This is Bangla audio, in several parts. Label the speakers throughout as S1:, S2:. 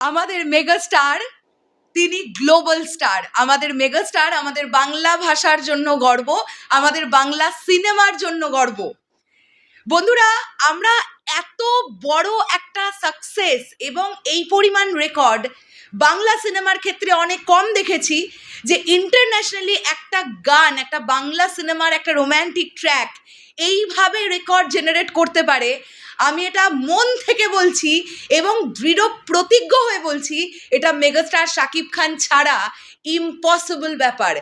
S1: আমাদের মেগা স্টার তিনি গ্লোবাল স্টার আমাদের মেগা স্টার আমাদের বাংলা ভাষার জন্য গর্ব, আমাদের বাংলা সিনেমার জন্য গর্ব। বন্ধুরা, আমরা এত বড় একটা সাকসেস এবং এই পরিমাণ রেকর্ড বাংলা সিনেমার ক্ষেত্রে অনেক কম দেখেছি যে ইন্টারন্যাশনালি একটা গান, একটা বাংলা সিনেমার একটা রোম্যান্টিক ট্র্যাক এইভাবে রেকর্ড জেনারেট করতে পারে আমি এটা মন থেকে বলছি এবং দৃঢ় প্রতিজ্ঞ হয়ে বলছি, এটা মেগাস্টার শাকিব খান ছাড়া ইম্পসিবল ব্যাপার।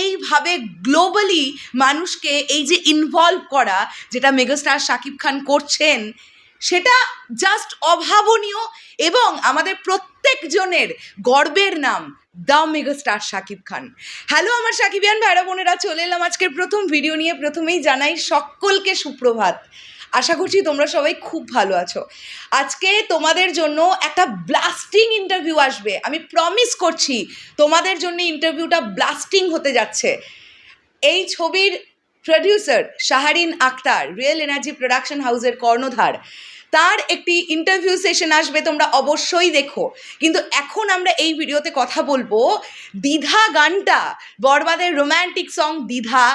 S1: এইভাবে গ্লোবালি মানুষকে এই যে ইনভলভ করা, যেটা মেগাস্টার শাকিব খান করছেন সেটা জাস্ট অভাবনীয় এবং আমাদের প্রত্যেকজনের গর্বের নাম the megastar Shakib Khan. Hello আমার সাকিবিয়ান ভাইরা, বোনেরা, চলে এলাম আজকের প্রথম ভিডিও নিয়ে। প্রথমেই জানাই সকলকে সুপ্রভাত। আশা করছি তোমরা সবাই খুব ভালো আছো। আজকে তোমাদের জন্য একটা ব্লাস্টিং ইন্টারভিউ আসবে। আমি প্রমিস করছি, তোমাদের জন্য ইন্টারভিউটা ব্লাস্টিং হতে যাচ্ছে। এই ছবির producer Shahrin Akhtar, real energy production হাউসের কর্ণধার। তার একটি ইন্টারভিউ সেশন আসবে, তোমরা অবশ্যই দেখো। কিন্তু এখন আমরা এই ভিডিওতে কথা বলব দ্বিধা গানটা বরবাদের রোম্যান্টিক সং দ্বিধা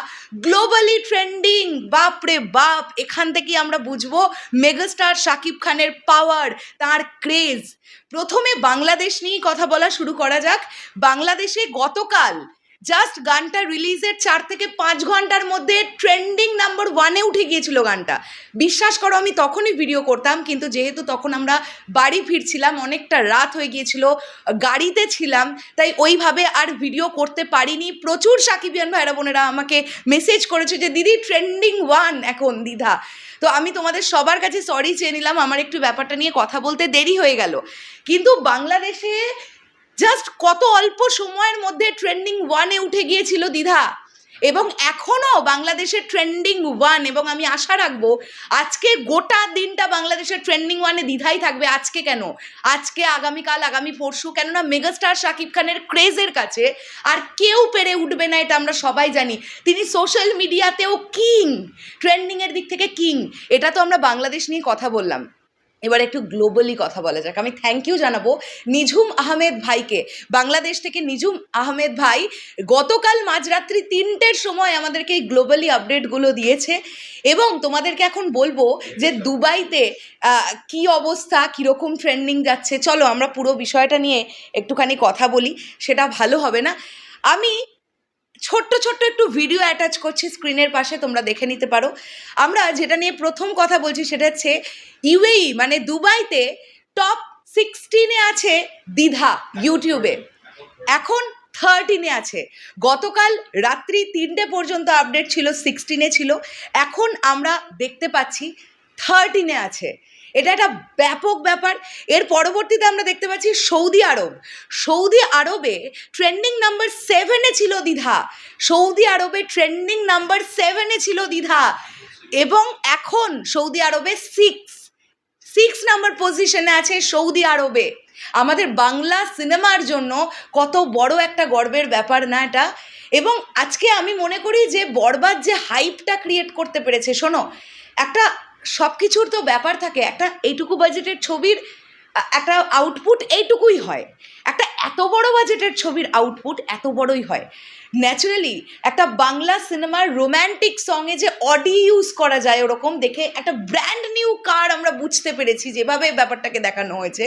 S1: গ্লোবালি ট্রেন্ডিং বাপ রে বাপ, এখান থেকে আমরা বুঝব মেগাস্টার শাকিব খানের পাওয়ার তার ক্রেজ প্রথমে বাংলাদেশ নিয়েই কথা বলা শুরু করা যাক। বাংলাদেশে গতকাল জাস্ট গানটা রিলিজের চার থেকে পাঁচ ঘণ্টার মধ্যে ট্রেন্ডিং নাম্বার ওয়ানে উঠে গিয়েছিল গানটা। বিশ্বাস করো, আমি তখনই ভিডিও করতাম, কিন্তু যেহেতু তখন আমরা বাড়ি ফিরছিলাম, অনেকটা রাত হয়ে গিয়েছিল, গাড়িতে ছিলাম, তাই ওইভাবে আর ভিডিও করতে পারিনি। প্রচুর সাকিবিয়ান ভাইরা বোনেরা আমাকে মেসেজ করেছে যে, দিদি ট্রেন্ডিং ওয়ান এখন দ্বিধা তো আমি তোমাদের সবার কাছে সরি চেয়ে নিলাম, আমার একটু ব্যাপারটা নিয়ে কথা বলতে দেরি হয়ে গেল। কিন্তু বাংলাদেশে জাস্ট কত অল্প সময়ের মধ্যে ট্রেন্ডিং ওয়ানে উঠে গিয়েছিল দ্বিধা। এবং এখনও বাংলাদেশের ট্রেন্ডিং ওয়ান এবং আমি আশা রাখব আজকে গোটা দিনটা বাংলাদেশের ট্রেন্ডিং ওয়ানে দ্বিধাই থাকবে। আজকে কেন? আজকে, আগামীকাল, আগামী পরশু, কেননা মেগাস্টার শাকিব খানের ক্রেজের কাছে আর কেউ পেরে উঠবে না, এটা আমরা সবাই জানি। তিনি সোশ্যাল মিডিয়াতেও কিং ট্রেন্ডিংয়ের দিক থেকে কিং এটা তো আমরা বাংলাদেশ নিয়ে কথা বললাম। এবার একটু গ্লোবালি কথা বলা যাক। আমি থ্যাংক ইউ জানাব নিঝুম আহমেদ ভাইকে। বাংলাদেশ থেকে নিঝুম আহমেদ ভাই গতকাল মাঝরাত্রি তিনটের সময় আমাদেরকে এই গ্লোবালি আপডেটগুলো দিয়েছে এবং তোমাদেরকে এখন বলব যে দুবাইতে কি অবস্থা, কীরকম ট্রেন্ডিং যাচ্ছে, চলো আমরা পুরো বিষয়টা নিয়ে একটুখানি কথা বলি, সেটা ভালো হবে না। আমি ছোট্ট ছোট্ট একটু ভিডিও অ্যাটাচ করছি স্ক্রিনের পাশে, তোমরা দেখে নিতে পারো। আমরা যেটা নিয়ে প্রথম কথা বলছি সেটা হচ্ছে ইউএই মানে দুবাইতে টপ সিক্সটিনে আছে দ্বিধা ইউটিউবে এখন থার্টিনে আছে। গতকাল রাত্রি তিনটে পর্যন্ত আপডেট ছিল সিক্সটিনে ছিল। এখন আমরা দেখতে পাচ্ছি থার্টিনে আছে। এটা একটা ব্যাপক ব্যাপার। এর পরবর্তীতে আমরা দেখতে পাচ্ছি সৌদি আরব। সৌদি আরবে ট্রেন্ডিং নাম্বার সেভেনে ছিল দ্বিধা। সৌদি আরবে ট্রেন্ডিং নাম্বার সেভেনে ছিল দ্বিধা। এবং এখন সৌদি আরবে সিক্স সিক্স নাম্বার পজিশনে আছে সৌদি আরবে। আমাদের বাংলা সিনেমার জন্য কত বড় একটা গর্বের ব্যাপার না এটা? এবং আজকে আমি মনে করি যে বরবাদ যে হাইপটা ক্রিয়েট করতে পেরেছে, শোনো, একটা সব কিছুর তো ব্যাপার থাকে। একটা এইটুকু বাজেটের ছবির, একটা আউটপুট এইটুকুই হয়। একটা এত বড় বাজেটের ছবির আউটপুট এত বড়ই হয়। ন্যাচুরালি একটা বাংলা সিনেমার রোম্যান্টিক সঙ্গে যে অডি ইউজ করা যায় ওরকম দেখে একটা ব্র্যান্ড নিউ কার আমরা বুঝতে পেরেছি যেভাবে ব্যাপারটাকে দেখানো হয়েছে।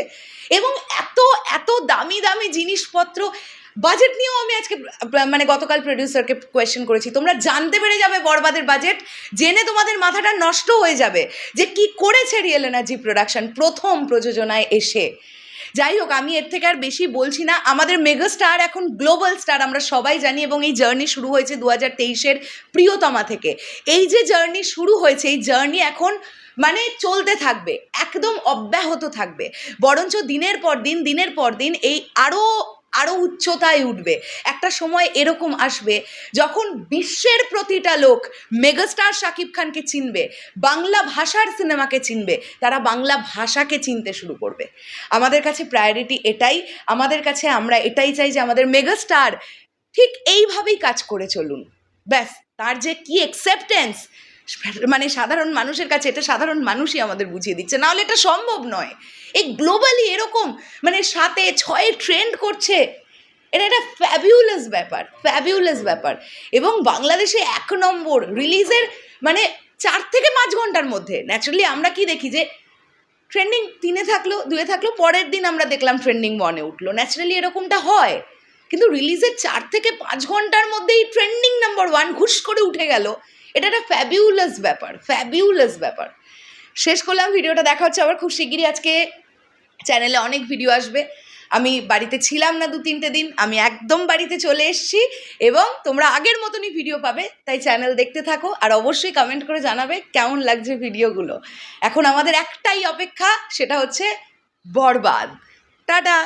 S1: এবং এত এত দামি দামি জিনিসপত্র বাজেট নিয়েও আমি আজকে মানে গতকাল প্রডিউসারকে কোয়েশ্চেন করেছি। তোমরা জানতে পেরে যাবে বরবাদের বাজেট জেনে তোমাদের মাথাটা নষ্ট হয়ে যাবে যে কি করেছে রিয়েল এনার্জি প্রোডাকশন প্রথম প্রযোজনায় এসে। যাই হোক, আমি এর থেকে আর বেশি বলছি না। আমাদের মেগা স্টার এখন গ্লোবাল স্টার আমরা সবাই জানি, এবং এই জার্নি শুরু হয়েছে দু হাজার তেইশের প্রিয়তমা থেকে। এই যে জার্নি শুরু হয়েছে, এই জার্নি এখন মানে চলতে থাকবে, একদম অব্যাহত থাকবে। বরঞ্চ দিনের পর দিন, দিনের পর দিন এই আরও আরও উচ্চতায় উঠবে। একটা সময় এরকম আসবে, যখন বিশ্বের প্রতিটা লোক মেগাস্টার শাকিব খানকে চিনবে, বাংলা ভাষার সিনেমাকে চিনবে, তারা বাংলা ভাষাকে চিনতে শুরু করবে। আমাদের কাছে প্রায়োরিটি এটাই, আমাদের কাছে আমরা এটাই চাই যে আমাদের মেগাস্টার ঠিক এইভাবেই কাজ করে চলুন। ব্যাস, তার যে কি অ্যাকসেপ্টেন্স মানে সাধারণ মানুষের কাছে এটা সাধারণ মানুষই আমাদের বুঝিয়ে দিচ্ছে। নাহলে এটা সম্ভব নয়। এই গ্লোবালি এরকম মানে সাতে ছয়ে ট্রেন্ড করছে। এটা একটা ফ্যাবিউলাস ব্যাপার ফ্যাবিউলাস ব্যাপার। এবং বাংলাদেশে এক নম্বর রিলিজের মানে চার থেকে পাঁচ ঘণ্টার মধ্যে। ন্যাচারালি আমরা কি দেখি যে ট্রেন্ডিং তিনে থাকল, দুয়ে থাকল, পরের দিন আমরা দেখলাম ট্রেন্ডিং ওয়ানে উঠল। ন্যাচারালি এরকমটা হয়। কিন্তু রিলিজের চার থেকে পাঁচ ঘণ্টার মধ্যেই ট্রেন্ডিং নাম্বার ওয়ান ঘুষ করে উঠে গেল। এটা একটা ফ্যাবিউলাস ব্যাপার ফ্যাবিউলাস ব্যাপার। শেষ করলাম, ভিডিওটা দেখা হচ্ছে আবার খুব শিগগিরই। আজকে চ্যানেলে অনেক ভিডিও আসবে। আমি বাড়িতে ছিলাম না দু তিনটে দিন, আমি একদম বাড়িতে চলে এসেছি এবং তোমরা আগের মতনই ভিডিও পাবে। তাই চ্যানেল দেখতে থাকো আর অবশ্যই কমেন্ট করে জানাবে কেমন লাগছে ভিডিওগুলো এখন আমাদের একটাই অপেক্ষা, সেটা হচ্ছে বরবাদ। টাটা!